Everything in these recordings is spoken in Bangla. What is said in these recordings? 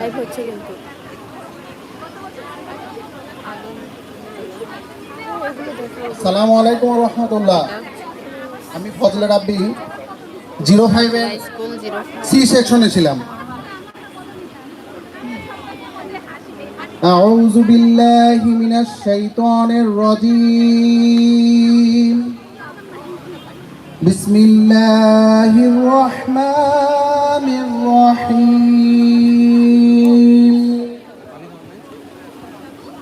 লাইভ হচ্ছে কিন্তু এগুলো দেখো সালামু আলাইকুম রহমতুল্লাহ আমি ফজলে রাব্বি জিরো ফাইভে স্কুল জিরো সি সেকশনে ছিলাম أعوذ بالله من الشيطان الرجيم بسم الله الرحمن الرحيم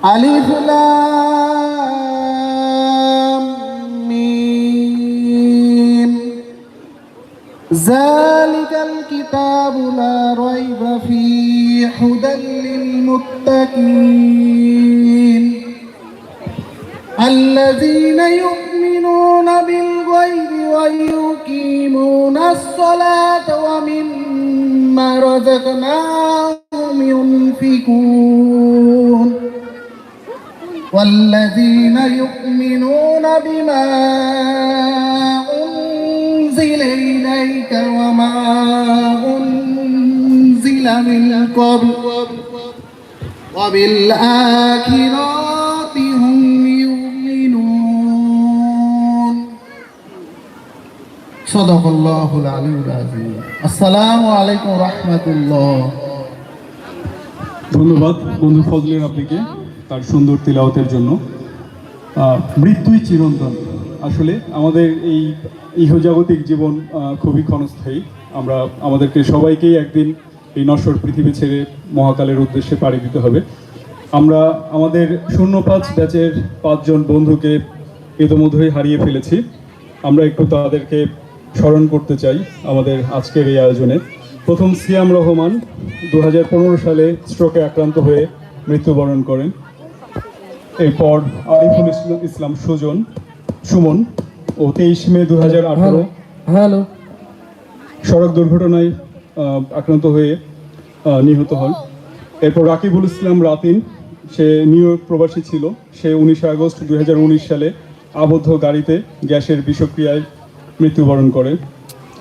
আলিফ লাম মিম যালিকাল কিতাবু লা রাইবা ফিহি হুদাল লিল মুত্তাকিন الذين يؤمنون بالغيب ويقيمون الصلاة ومما رزقناهم ينفقون والذين يؤمنون بما أنزل إليك وما أنزل من قبل وبالآخرة هم يؤمنون صدق الله العلي العظيم السلام عليكم ورحمة الله ধন্যবাদ বন্ধু ফজলের আপনাকে তার সুন্দর তিলাওয়াতের জন্য। মৃত্যুই চিরন্তন। আসলে আমাদের এই ইহজাগতিক জীবন খুবই ক্ষণস্থায়ী। আমরা, আমাদেরকে সবাইকেই একদিন এই নশ্বর পৃথিবী ছেড়ে মহাকালের উদ্দেশ্যে পাড়ি দিতে হবে। আমরা, আমাদের শূন্য পাঁচ ব্যাচের পাঁচজন বন্ধুকে ইতোমধ্যেই হারিয়ে ফেলেছি। আমরা একটু তাদেরকে স্মরণ করতে চাই আমাদের আজকের এই আয়োজনে। প্রথম সিয়াম রহমান দু হাজার পনেরো সালে স্ট্রোকে আক্রান্ত হয়ে মৃত্যুবরণ করেন। এরপর আরিফুল ইসলাম ইসলাম সুজন সুমন ও তেইশ মে দু হাজার আঠারো হ্যালো সড়ক দুর্ঘটনায় আক্রান্ত হয়ে নিহত হন। এরপর রাকিবুল ইসলাম রাতিন সে নিউ ইয়র্ক প্রবাসী ছিল। সে উনিশে আগস্ট দুই হাজার উনিশ সালে আবদ্ধ গাড়িতে গ্যাসের বিষক্রিয়ায় মৃত্যুবরণ করে।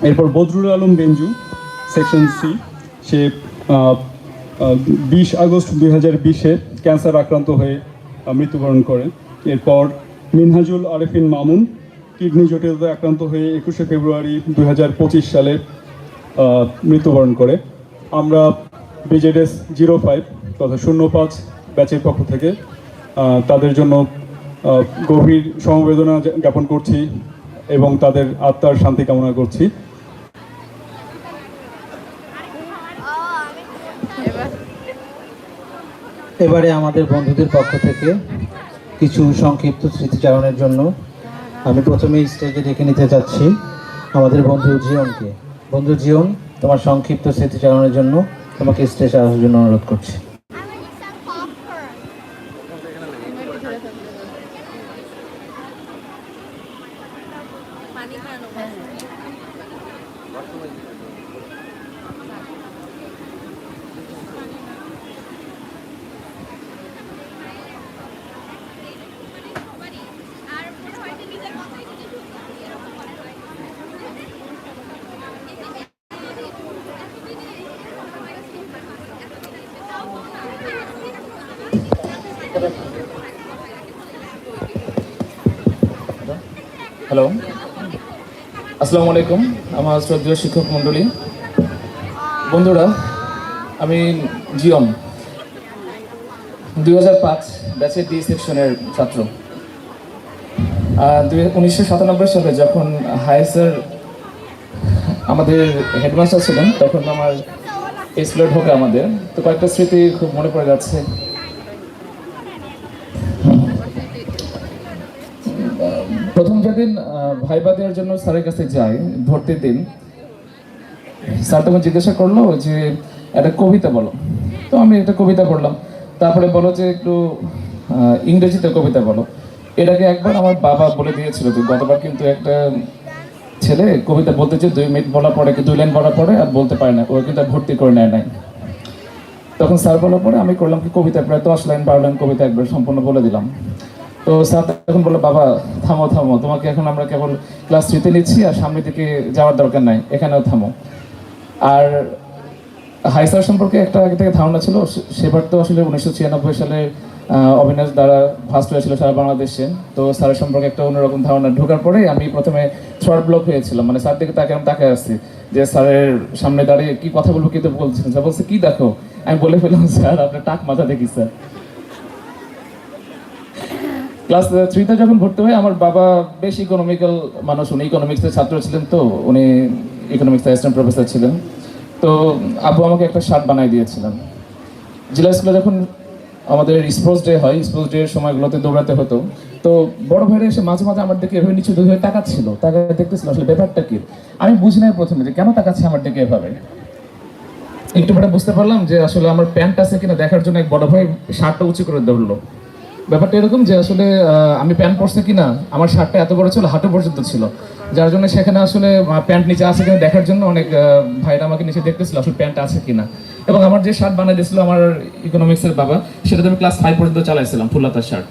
এরপর বদরুল আলম বেঞ্জু সেকশন সি সে বিশ আগস্ট দুই হাজার বিশে ক্যান্সার আক্রান্ত হয়ে মৃত্যুবরণ করে। এরপর মিনহাজুল আরেফিন মামুন কিডনি জটিলতায় আক্রান্ত হয়ে একুশে ফেব্রুয়ারি দু হাজার পঁচিশ সালে মৃত্যুবরণ করে। আমরা বিজেডএস জিরো ফাইভ তথা শূন্য পাঁচ ব্যাচের পক্ষ থেকে তাদের জন্য গভীর সমবেদনা জ্ঞা- জ্ঞাপন করছি এবং তাদের আত্মার শান্তি কামনা করছি। এবারে আমাদের বন্ধুদের পক্ষ থেকে কিছু সংক্ষিপ্ত স্মৃতিচারণের জন্য আমি প্রথমেই স্টেজে ডেকে নিতে চাচ্ছি আমাদের বন্ধু জিয়নকে। বন্ধু জিয়ন, তোমার সংক্ষিপ্ত স্মৃতিচারণের জন্য তোমাকে স্টেজে আসার জন্য অনুরোধ করছি। হ্যালো আসসালামু আলাইকুম আমার শ্রদ্ধেয় শিক্ষক মণ্ডলী বন্ধুরা, আমি জিয়ন। দুই হাজার পাঁচ ব্যাচের ডি সেকশনের ছাত্র। উনিশশো সাতানব্বই সালে যখন হাই আমাদের হেডমাস্টার ছিলেন, তখন আমার স্কুলে ঢোকে আমাদের। তো কয়েকটা স্মৃতি খুব মনে পড়ে যাচ্ছে। জন্য স্যারের কাছে যাই, ভর্তির দিন। স্যার তখন জিজ্ঞাসা করল যে, একটা কবিতা বলো। তো আমি একটা কবিতা পড়লাম। তারপরে বলো যে, একটু ইংরেজিতে কবিতা বলো। এটাকে একবার আমার বাবা বলে দিয়েছিল যে, গতবার কিন্তু একটা ছেলে কবিতা বলতে যে দুই মিনিট বলার পরে কি দুই লাইন বলার পরে আর বলতে পারে না, ও কিন্তু ভর্তি করে নেয় নাই। তখন স্যার বলার পরে আমি করলাম কি কবিতা প্রায় দশ লাইন, বারো লাইন কবিতা একবার সম্পূর্ণ বলে দিলাম। তো স্যার তখন বলল, বাবা, থামো থামো, তোমাকে এখন আমরা কেবল ক্লাস থ্রিতে নিচ্ছি আর সামনের দিকে যাওয়ার দরকার নাই, এখানেও থামো। আর হাই স্যার সম্পর্কে একটা আগে থেকে ধারণা ছিল সেবার তো আসলে উনিশশো ছিয়ানব্বই সালে অবিনাশ দ্বারা ফার্স্ট হয়েছিল সারা বাংলাদেশে। তো স্যারের সম্পর্কে একটা অন্যরকম ধারণা ঢোকার পরে আমি প্রথমে শর্ট ব্লক হয়েছিলাম মানে স্যার দিকে তাকে আমি তাকায় আসছি যে স্যারের সামনে দাঁড়িয়ে কি কথা বলব কিন্তু বলছিলেন স্যার বলছে, কি দেখো? আমি বলে ফেললাম, স্যার, আপনার টাক মাথা দেখি, স্যার। ক্লাস থ্রিতে যখন ভর্তি হয়, আমার বাবা বেশ ইকোনমিক্যাল মানুষ, উনি ইকোনমিক্সের ছাত্র ছিলেন তো, উনি ইকোনমিক্স অ্যাসিস্ট্যান্ট প্রফেসর ছিলেন। তো আব্বু আমাকে একটা শার্ট বানাই দিয়েছিলেন। জেলা স্কুলে যখন আমাদের স্পোর্টস ডে হয় স্পোর্টস ডে সময়গুলোতে দৌড়াতে হতো, তো বড় ভাইরা এসে মাঝে মাঝে আমার দিকে এভাবে নিচু হয়ে তাকাচ্ছিল তাকে দেখতেছিল আসলে ব্যাপারটা কি। আমি বুঝি নাই প্রথমে যে কেন তাকাচ্ছে আমার দিকে এভাবে। একটু পরে বুঝতে পারলাম যে আসলে আমার প্যান্ট আছে কিনা দেখার জন্য এক বড় ভাই শার্টটা উঁচু করে দৌড়লো ব্যাপারটা এরকম যে আসলে আমি প্যান্ট পরছি কিনা, আমার শার্টটা এত বড় ছিল, হাঁটু পর্যন্ত ছিল। যার জন্য সেখানে আসলে প্যান্ট নিচে আছে কিনা দেখার জন্য অনেক ভাইরা আমাকে নিচে দেখতেছিল আসলে প্যান্ট আছে কিনা। এবং আমার যে শার্ট বানিয়ে দিয়েছিল আমার ইকোনমিক্সের বাবা, সেটা আমি ক্লাস ফাইভ পর্যন্ত চালাইছিলাম ফুলাতার শার্ট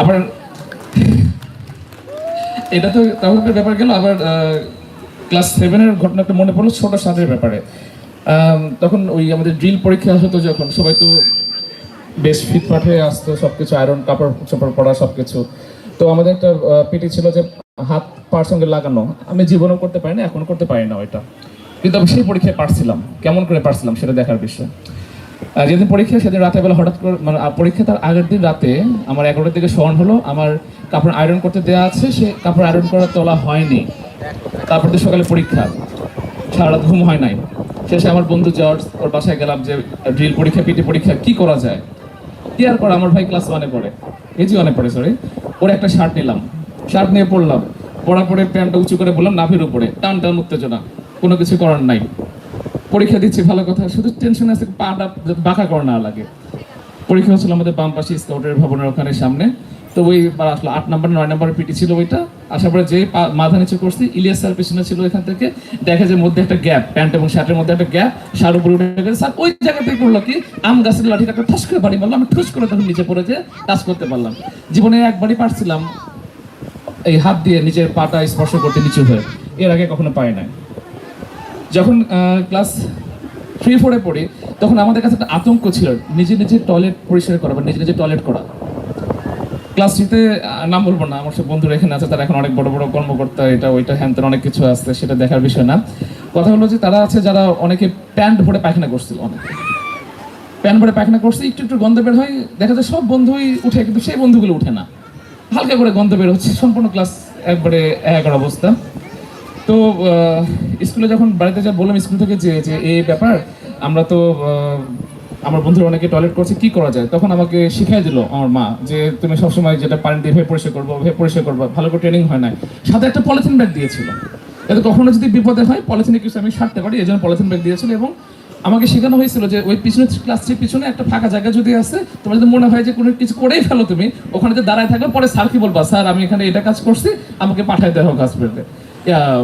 আবার, এটা তো একটা ব্যাপার গেল, আবার ক্লাস সেভেনের ঘটনা একটা মনে পড়ল, ছোট শার্টের ব্যাপারে। তখন ওই আমাদের ড্রিল পরীক্ষা হতো যখন, সবাই তো বেশ ফিটফাট হয়ে আসতো, সবকিছু আয়রন কাপড়, চাপড় পরা সবকিছু। তো আমাদের একটা পিটি ছিল যে হাত পার সঙ্গে লাগানো। আমি জীবনও করতে পারি না এখন করতে পারি না ওইটা। কিন্তু আমি সেই পরীক্ষায় পারছিলাম। কেমন করে পারছিলাম সেটা দেখার বিষয়। যেদিন পরীক্ষা, সেদিন রাতের বেলা হঠাৎ করে মানে পরীক্ষা তার আগের দিন রাতে আমার এগারোটার দিকে স্মরণ হলো। আমার কাপড় আয়রন করতে দেওয়া আছে, সে কাপড় আয়রন করা তোলা হয়নি। তারপর তো সকালে পরীক্ষা। সারা ঘুম হয় নাই। শেষে আমার বন্ধু জর্জ, ওর বাসায় গেলাম যে ড্রিল পরীক্ষা পিটি পরীক্ষা, কি করা যায়? কি পর আমার ভাই ক্লাস ওয়ানে পড়ে। কেজি ওয়ানে পড়ে সরি ওর একটা শার্ট নিলাম। শার্ট নিয়ে পড়লাম। পড়া পরে প্যান্টটা উঁচু করে বললাম, নাভির উপরে, টান টান, উত্তেজনা। কোনো কিছু করার নাই। পরীক্ষা দিচ্ছি, ভালো কথা। শুধু টেনশন আছে পাটা বাঁকা করা না লাগে। পরীক্ষা হচ্ছিল আমাদের বাম পাশে স্কাউটের ভবনের ওখানে সামনে। তো ওই আসলো, আট নাম্বার, নয় নাম্বার পিটি ছিল ওইটা। আসার পরে যে মাথা নিচে করছি, ইলিয়াস স্যার পেছনে ছিল এখান থেকে। দেখা যে মধ্যে একটা গ্যাপ, প্যান্ট এবং শার্টের মধ্যে একটা গ্যাপ সার উপরে উঠে গেছে। স্যার, ওই জায়গাতে করল কি, আম গাছের লাঠিটা একটা ঠাস করে বাড়ি মারলাম, আমি ঠুস করে তখন নিচে পড়ে যে টাচ করতে পারলাম। জীবনে একবারই পারছিলাম এই হাত দিয়ে নিজের পাটা স্পর্শ করতে নিচু হয়ে। এর আগে কখনো পাই নাই। যখন ক্লাস থ্রি ফোরে পড়ি, তখন আমাদের কাছে একটা আতঙ্ক ছিল, নিজে নিজে টয়লেট পরিষ্কার করা বা নিজে নিজে টয়লেট করা। ক্লাস থ্রিতে নাম বলব না, আমার সব বন্ধুরা এখানে আছে, তারা এখন অনেক বড় বড় কর্মকর্তা, এটা ওইটা হ্যান অনেক কিছু আছে, সেটা দেখার বিষয় না। কথা হলো যে তারা আছে যারা অনেকে প্যান্ট ভরে পায়খানা করছিল অনেকে। প্যান্ট ভরে পায়খানা করছে, একটু একটু গন্ধ বের হয়, দেখা যায় সব বন্ধুই উঠে, কিন্তু সেই বন্ধুগুলো উঠে না। হালকা করে গন্ধ বের হচ্ছে, সম্পূর্ণ ক্লাস একবারে একার অবস্থা। তো স্কুলে যখন বাড়িতে যা বললাম স্কুল থেকে যে যে এই ব্যাপার, আমরা তো আমার বন্ধুরা অনেকে টয়লেট করছে, কি করা যায়? তখন আমাকে শিখাই দিল আমার মা যে, তুমি সবসময় যেটা পানি দিয়ে ভেবে পরিষ্কার করব, ভেবে পরিষ্কার করব, ভালো করে ট্রেনিং হয় না সাথে একটা পলিথিন ব্যাগ দিয়েছিল। যাতে কখনো যদি বিপদে হয় পলিথিনে কিছু আমি সারতে পারি এই জন্য পলিথিন ব্যাগ দিয়েছিল এবং আমাকে শেখানো হয়েছিল যে, ওই পিছনে ক্লাস থ্রির পিছনে একটা ফাঁকা জায়গা যদি আছে, তোমার যদি মনে হয় যে, কোনো কিছু করেই ফেলো তুমি, ওখানে যে দাঁড়ায় থাকবে, পরে স্যার কি বলবা? স্যার আমি এখানে এটা কাজ করছি, আমাকে পাঠাই দেওয়া হোক হসপিটালে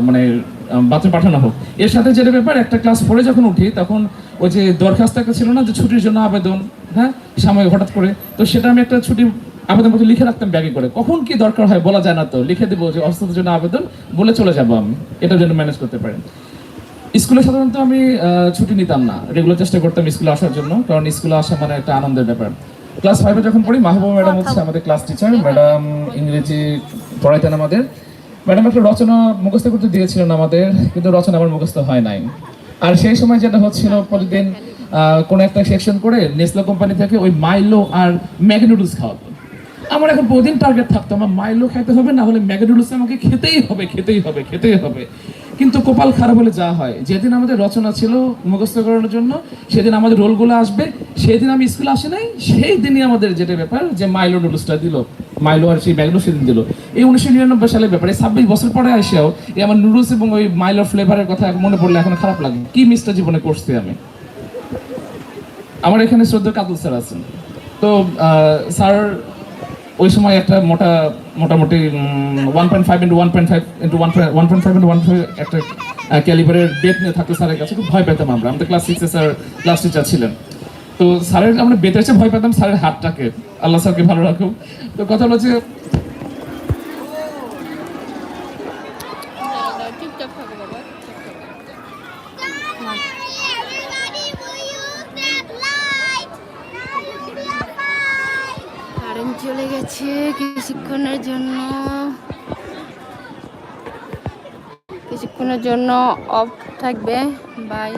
মানে বাথরুম পাঠানো হোক। এর সাথে যেটা ব্যাপার একটা ক্লাস ফোরে যখন উঠি তখন ওই যে দরখাস্ত একটা ছিল না যে ছুটির জন্য আবেদন হ্যাঁ সাময়িক হঠাৎ করে তো সেটা আমি একটা ছুটি আবেদন পত্র লিখে রাখতাম ব্যাগে করে। কখন কি দরকার হয় বলা যায় না তো লিখে দেবো যে অস্ত্রের জন্য আবেদন বলে চলে যাব আমি। এটার জন্য ম্যানেজ করতে পারি স্কুলে সাধারণত আমি ছুটি নিতাম না। রেগুলার চেষ্টা করতাম স্কুলে আসার জন্য কারণ স্কুলে আসা মানে একটা আনন্দের ব্যাপার। ক্লাস ফাইভে যখন পড়ি মাহবুবা ম্যাডাম হচ্ছে আমাদের ক্লাস টিচার ম্যাডাম ইংরেজি পড়াইতেন আমাদের। ম্যাডাম, একটা রচনা মুখস্থ করতে দিয়েছিলেন আমাদের, কিন্তু রচনা আমার মুখস্থ হয় নাই। আর সেই সময় যেটা হচ্ছিল, প্রতিদিন কোনো একটা সেকশন করে নেসলে কোম্পানি থেকে ওই মাইলো আর ম্যাগি নুডলস খাওয়াতো। আমার এখন বহুদিন টার্গেট থাকতো, আমার মাইলো খেতে হবে, না হলে ম্যাগি নুডলস আমাকে খেতেই হবে খেতেই হবে খেতেই হবে। কিন্তু কপাল খারাপ হলে যা হয়, যেদিন আমাদের রচনা ছিল মুখস্থ করানোর জন্য, সেদিন আমাদের রোলগুলো আসবে, সেদিন আমি স্কুলে আসি নাই, সেই দিনই আমাদের যেটা ব্যাপার যে মাইলো নুডলসটা দিল। মাইলো আর সেই ব্যাগগুলো সেদিন দিল। এই উনিশশো নিরানব্বই সালের ব্যাপারে ছাব্বিশ বছর পরে আসেও এই আমার নুডলস এবং ওই মাইলো ফ্লেভারের কথা মনে পড়লে এখন খারাপ লাগে। কি মিসটা জীবনে করছি আমি? আমার এখানে শ্রদ্ধা কাতুল স্যার আছেন। তো স্যার ওই সময় একটা মোটা, মোটামুটি one point five into one point five into one one point five into one five একটা ক্যালিবারের বেত নিয়ে থাকতো স্যারের কাছে। খুব ভয় পেতাম আমরা। আমাদের ক্লাস সিক্সে স্যার ক্লাস টিচার ছিলেন। তো স্যারের আমরা বেতেছে ভয় পেতাম স্যারের হাতটাকে। আল্লাহ স্যারকে ভালো রাখুক। তো কথা হলো যে চলে গেছে কিছুক্ষণের জন্য। কিছুক্ষণের জন্য অফ থাকবে। বাই